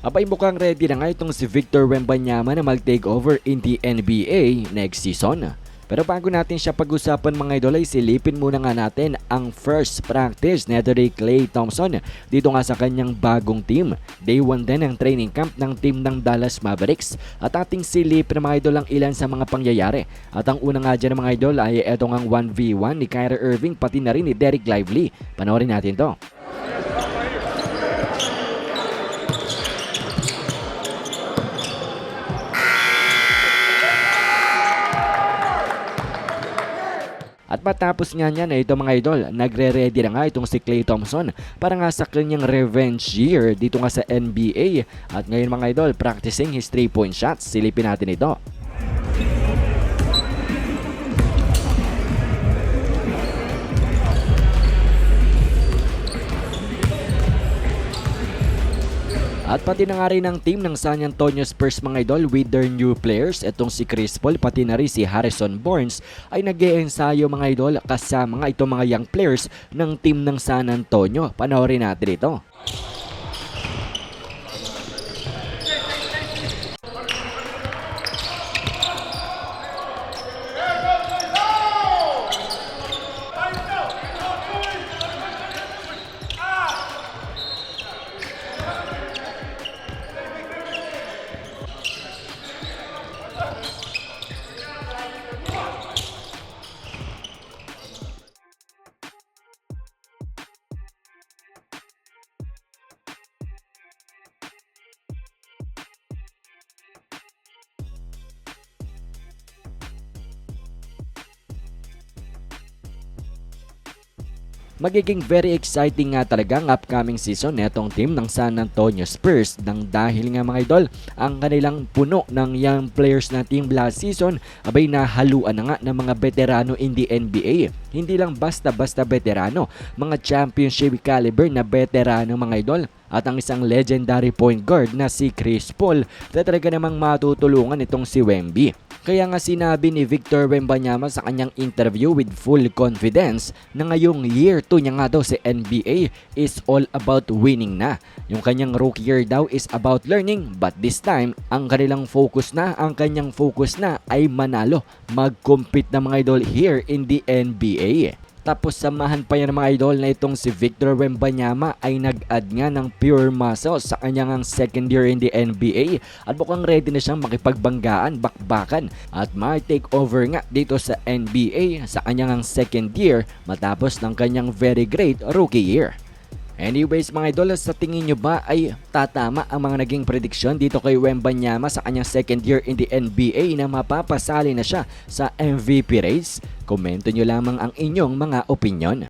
Abay mukhang ready na nga itong si Victor Wembanyama na mag-take over in the NBA next season. Pero bago natin siya pag-usapan mga idol ay silipin muna nga natin ang first practice ni ni Clay Thompson dito nga sa kanyang bagong team. Day 1 din ang training camp ng team ng Dallas Mavericks at ating silipin mga idol ang ilan sa mga pangyayari. At ang una nga dyan mga idol ay etong ang 1v1 ni Kyrie Irving pati na rin ni Derek Lively. Panoorin natin to. At matapos nga niyan ito mga idol, nagre-ready na nga itong si Klay Thompson para nga sa kanyang revenge year dito nga sa NBA. At ngayon mga idol, practicing his 3-point shots. Silipin natin ito. At pati na nga rin ang team ng San Antonio Spurs mga idol with their new players, itong si Chris Paul pati na rin si Harrison Barnes ay nag ensayo mga idol kasama nga itong mga young players ng team ng San Antonio. Panoorin natin ito. Magiging very exciting nga talaga ang upcoming season netong team ng San Antonio Spurs nang dahil nga mga idol ang kanilang puno ng young players na team last season abay nahaluan na nga ng mga veterano in the NBA. Hindi lang basta-basta veterano, mga championship caliber na veterano mga idol at ang isang legendary point guard na si Chris Paul na talaga namang matutulungan itong si Wemby. Kaya nga sinabi ni Victor Wembanyama sa kanyang interview with full confidence na ngayong year 2 niya nga daw sa NBA is all about winning na. Yung kanyang rookie year daw is about learning but this time ang kanilang focus na, ang kanyang focus na ay manalo, mag-compete na mga idol here in the NBA. Tapos samahan pa yan ng mga idol na itong si Victor Wembanyama ay nag-add nga ng pure muscle sa kanyang second year in the NBA at mukhang ready na siyang makipagbanggaan, bakbakan at may take over nga dito sa NBA sa kanyang second year matapos ng kanyang very great rookie year. Anyways mga idol, sa tingin nyo ba ay tatama ang mga naging prediksyon dito kay Wembanyama sa kanyang second year in the NBA na mapapasali na siya sa MVP race? Komento nyo lamang ang inyong mga opinion.